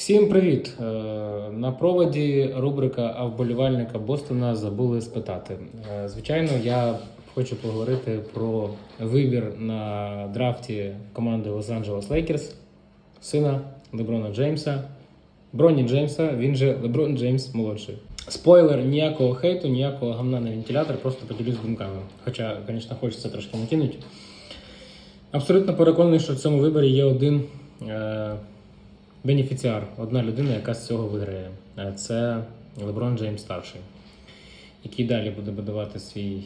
Всім привіт! Е, На проводі рубрика А вболівальника Бостона забули спитати. Е, Звичайно, я хочу поговорити про вибір на драфті команди Лос-Анджелес Лейкерс, сина Леброна Джеймса, Броні Джеймса, він же Леброн Джеймс молодший. Спойлер, ніякого хейту, ніякого гамна на вентилятор, просто поділюсь думками. Хоча, звісно, хочеться трошки накинути. Абсолютно переконаний, що в цьому виборі є один е, бенефіціар, одна людина, яка з цього виграє. Це Леброн Джеймс старший, який далі буде будувати свій,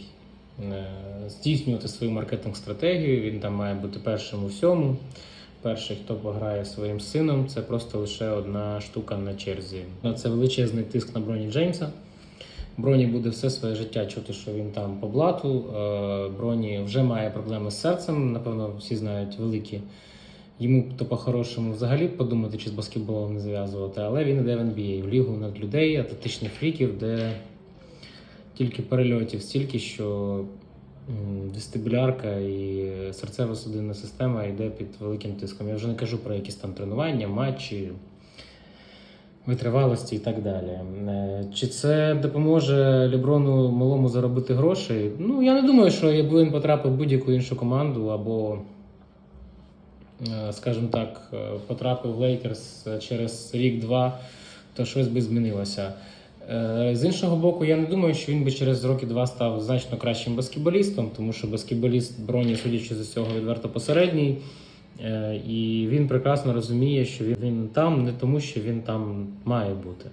е, здійснювати свою маркетинг-стратегію. Він там має бути першим у всьому. Перший, хто пограє своїм сином, це просто лише одна штука на черзі. Ну, Це величезний тиск на Броні Джеймса. Броні буде все своє життя чути, що він там по блату. Е, Броні вже має проблеми з серцем. Напевно, всі знають великі. Йому то по-хорошому взагалі подумати, чи з баскетболом не зв'язувати, але він іде в NBA, в лігу над людей, атлетичних фріків, де тільки перельотів стільки, що вестибулярка і серцево-судинна система йде під великим тиском. Я вже не кажу про якісь там тренування, матчі, витривалості і так далі. Е, Чи це допоможе Ліброну малому заробити грошей? Ну, я не думаю, що якби він потрапив в будь-яку іншу команду або, скажімо так, е, потрапив в Лейкерс через рік-два, то щось би змінилося. Е, З іншого боку, я не думаю, що він би через роки два став значно кращим баскетболістом, тому що баскетболіст броні, судячи з цього, відверто посередній. Е, І він прекрасно розуміє, що він там не тому, що він там має бути.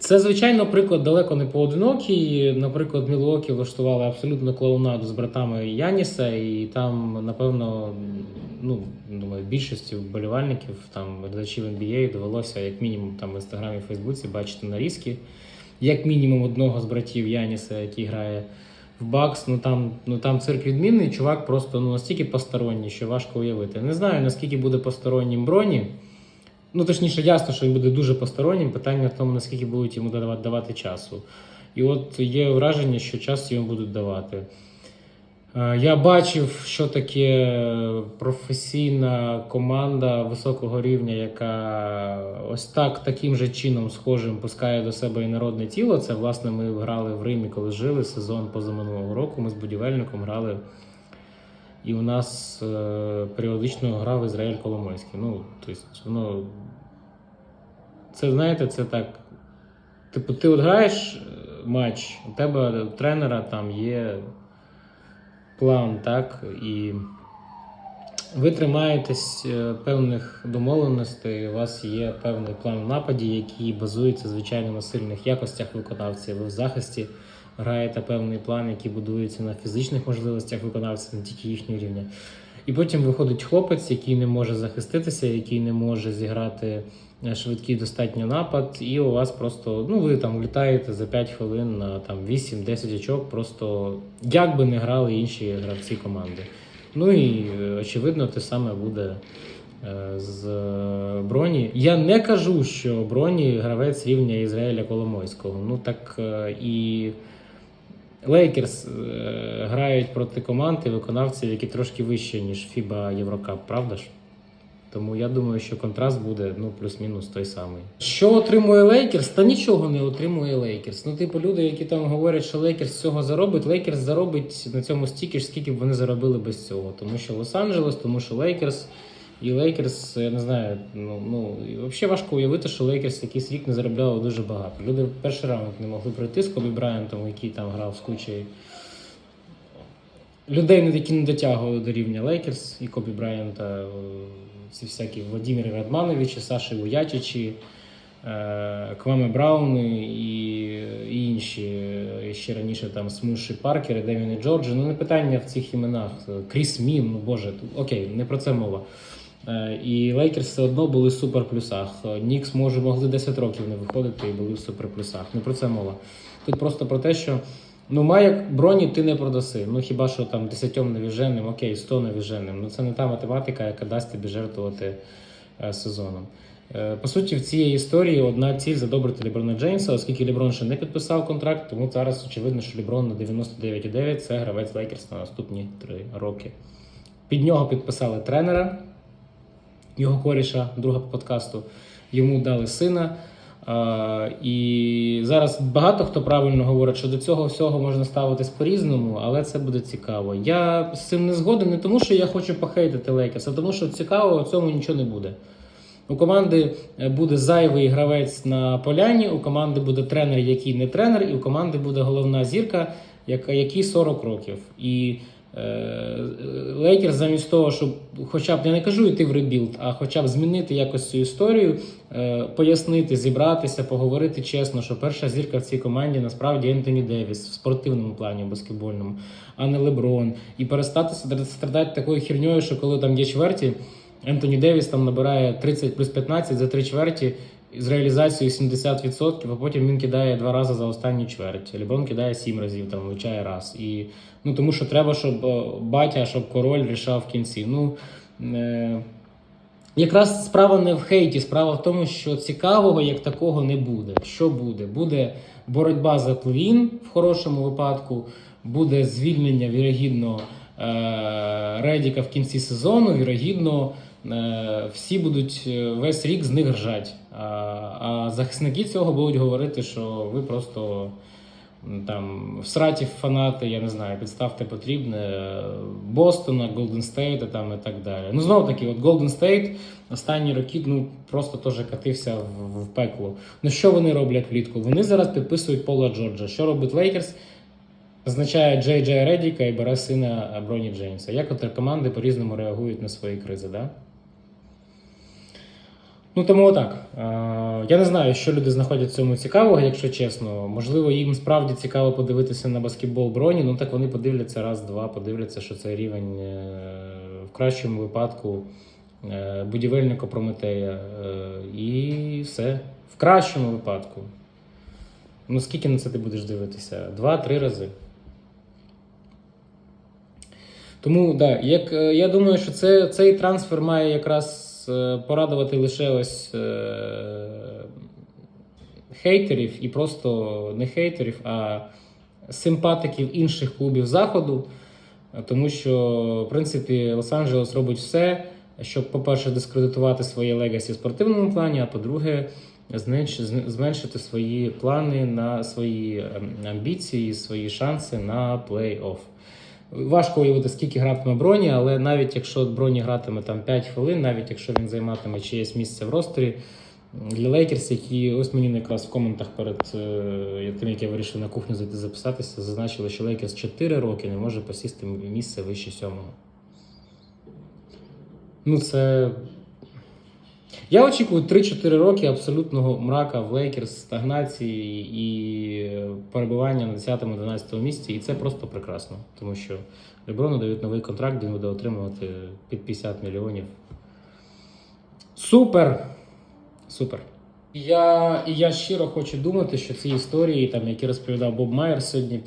Це, звичайно, приклад далеко не поодинокий. Наприклад, Мілуокі влаштували абсолютно клоунаду з братами Яніса, і там, напевно, ну, думаю, більшості вболівальників, там, глядачів NBA довелося, як мінімум, там в інстаграмі і Фейсбуці бачити нарізки. Як мінімум одного з братів Яніса, який грає в Бакс, ну там, ну там цирк відмінний, чувак просто ну, настільки посторонній, що важко уявити. Не знаю, наскільки буде постороннім броні. Ну, точніше, ясно, що він буде дуже постороннім. Питання в тому, наскільки будуть йому давати, давати часу. І от є враження, що час йому будуть давати. Е, Я бачив, що таке професійна команда високого рівня, яка ось так таким же чином схожим пускає до себе і народне тіло. Це власне ми грали в Римі, коли жили сезон позаминулого року. Ми з будівельником грали. І у нас е, періодично грав Ізраїль Коломойський. Ну, тобто, воно. Це знаєте, це так. Типу, ти от граєш е, матч, у тебе у тренера там є план, так? І ви тримаєтесь е, певних домовленостей, у вас є певний план в нападі, який базується, звичайно, на сильних якостях виконавця. Ви в захисті граєте певний план, який будується на фізичних можливостях виконавця, не тільки їхнього рівня. І потім виходить хлопець, який не може захиститися, який не може зіграти е, швидкий достатньо напад, і у вас просто, ну ви там влітаєте за 5 хвилин на там 8-10 очок, просто як би не грали інші гравці команди. Ну і е, очевидно, те саме буде е, з Броні. Я не кажу, що Броні гравець рівня Ізраїля Коломойського. Ну так і Лейкерс е, грають проти команд і виконавців, які трошки вищі, ніж FIBA Єврокап, правда ж? Тому я думаю, що контраст буде ну плюс-мінус той самий. Що отримує Лейкерс? Та нічого не отримує Лейкерс. Ну, типу, люди, які там говорять, що Лейкерс цього заробить, Лейкерс заробить на цьому стільки ж, скільки б вони заробили без цього. Тому що Лос-Анджелес, тому що Лейкерс. І Лейкерс, я не знаю, ну, ну взагалі важко уявити, що Лейкерс якийсь рік не заробляли дуже багато. Люди в перший раунд не могли пройти з Кобі Брайантом, який там грав з кучею людей, які не дотягували до рівня Лейкерс і Кобі Брайанта, е, ці всякі Владимири Радмановичі, Саші Воячичі, е, Кваме Брауни і, і інші. І ще раніше там Смуші Паркери, Девіни Джорджі. Ну, не питання в цих іменах. Кріс Мін, ну боже, окей, не про це мова. Е, І Лейкерс все одно були в суперплюсах. Нікс може могли 10 років не виходити і були в суперплюсах. Не про це мова. Тут просто про те, що ну має броні ти не продаси. Ну хіба що там 10 навіженим, окей, 100 навіженим. Ну це не та математика, яка дасть тобі жертвувати е, сезоном. Е, По суті, в цій історії одна ціль задобрити Ліброна Джеймса, оскільки Ліброн ще не підписав контракт, тому зараз очевидно, що Ліброн на 99,9 це гравець Лейкерс на наступні 3 роки. Під нього підписали тренера. Його коріша, друга по подкасту, йому дали сина. А, і зараз багато хто правильно говорить, що до цього всього можна ставитись по-різному, але це буде цікаво. Я з цим не згоден не тому, що я хочу похейтити Лейкерс, а тому, що цікаво, у цьому нічого не буде. У команди е, буде зайвий гравець на поляні, у команди буде тренер, який не тренер, і у команди буде головна зірка, яка якій 40 років. І е, Лейкерс замість того, щоб хоча б я не кажу йти в ребілд, а хоча б змінити якось цю історію, е, пояснити, зібратися, поговорити чесно, що перша зірка в цій команді насправді Ентоні Девіс в спортивному плані, баскетбольному, а не Леброн. І перестати страдати такою херньою, що коли там є чверті. Ентоні Девіс там набирає 30 плюс 15 за три чверті з реалізацією 70%, а потім він кидає два рази за останню чверть. Леброн кидає сім разів, там влучає раз. І, ну, тому що треба, щоб е, батя, щоб король рішав в кінці. Ну, е, якраз справа не в хейті, справа в тому, що цікавого як такого не буде. Що буде? Буде боротьба за плей-ін в хорошому випадку, буде звільнення, вірогідно, е, Редіка в кінці сезону, вірогідно. Е, всі будуть е, весь рік з них ржать. А, захисники цього будуть говорити, що ви просто там всраті фанати, я не знаю, підставте потрібне е, Бостона, Голден Стейта там і так далі. Ну знову таки, от Голден Стейт останні роки ну просто теж катився в, в пекло. Ну що вони роблять влітку? Вони зараз підписують Пола Джорджа. Що робить Лейкерс? Назначає Джей Джей Редіка і бере сина Броні Джеймса. Як от команди по-різному реагують на свої кризи, да? Ну тому отак. Я не знаю, що люди знаходять в цьому цікавого, якщо чесно. Можливо, їм справді цікаво подивитися на баскетбол броні. Ну так вони подивляться раз-два, подивляться, що це рівень е, в кращому випадку е, будівельника Прометея. Е, І все. В кращому випадку. Ну скільки на це ти будеш дивитися? Два-три рази. Тому да, я думаю, що це, цей трансфер має якраз порадувати лише ось е, хейтерів і просто не хейтерів, а симпатиків інших клубів заходу. Е, Тому що, в принципі, Лос-Анджелес робить все, щоб, по-перше, дискредитувати своє легасі в спортивному плані, а по-друге, зменшити свої плани на свої ем, амбіції, свої шанси на плей-офф. Важко уявити, скільки гратиме броні, але навіть якщо броні гратиме там 5 хвилин, навіть якщо він займатиме чиєсь місце в ростері, для Лейкерс, які ось мені якраз в коментах перед е, тим, як я вирішив на кухню зайти записатися, зазначили, що Лейкерс 4 роки не може посісти місце вище сьомого. Ну, це. Я очікую 3-4 роки абсолютного мрака в Лейкерс, стагнації і перебування на 10-11 місці. І це просто прекрасно, тому що Леброну дають новий контракт, він буде отримувати під 50 мільйонів. Супер! Супер. Я, я щиро хочу думати, що ці історії, там, які розповідав Боб Майер сьогодні,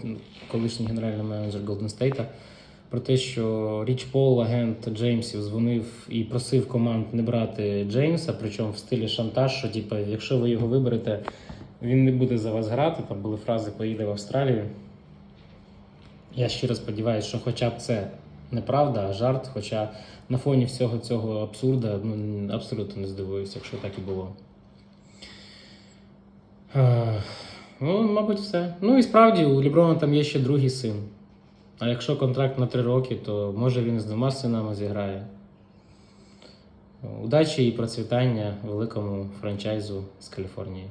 колишній генеральний менеджер Голден Стейта, про те, що Річ Пол, агент Джеймсів, дзвонив і просив команд не брати Джеймса, причому в стилі шантаж, що типу, якщо ви його виберете, він не буде за вас грати. Там були фрази поїде в Австралію. Я щиро сподіваюся, що хоча б це неправда, а жарт. Хоча на фоні всього цього абсурда ну, абсолютно не здивуюся, якщо так і було. Ну, мабуть, все. Ну і справді у Ліброна там є ще другий син. А якщо контракт на три роки, то може він з двома синами зіграє. Удачі і процвітання великому франчайзу з Каліфорнії.